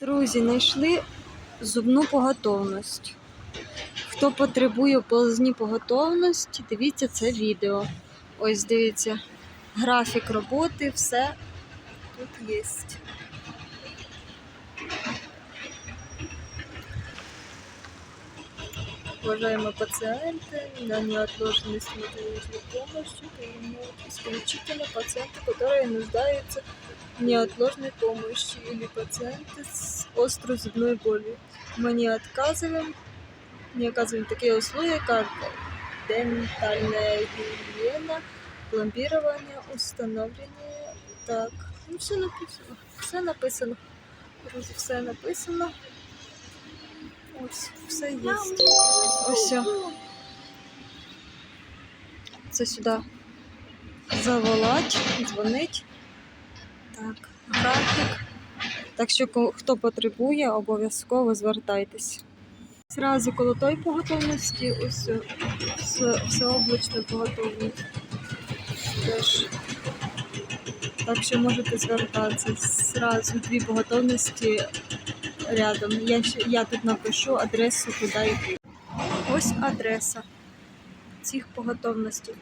Друзі, знайшли зубну поготовність. Хто потребує полозні поготовності, дивіться це відео. Ось дивіться, графік роботи, все тут є. Уважаемые пациенты, на неотложной стоматологической помощи принимают исключительно пациенты, которые нуждаются в неотложной помощи или пациенты с острой зубной болью. Мы не отказываем, не оказываем такие услуги, как дентальная гигиена, пломбирование, установление. Так, ну все написано. Все написано. Друзі, все написано. Ось, все є. Ось. все. Це сюди заволать, дзвонить. Так, графік. Так що хто потребує, обов'язково звертайтесь. Зразу коло той поготовності, ось е, все, всеоблачна поготовність. Теж. Так що можете звертатися. Зразу дві поготовності рядом. Я, я тут напишу адресу, куди йти. Ось адреса цих поготовностей.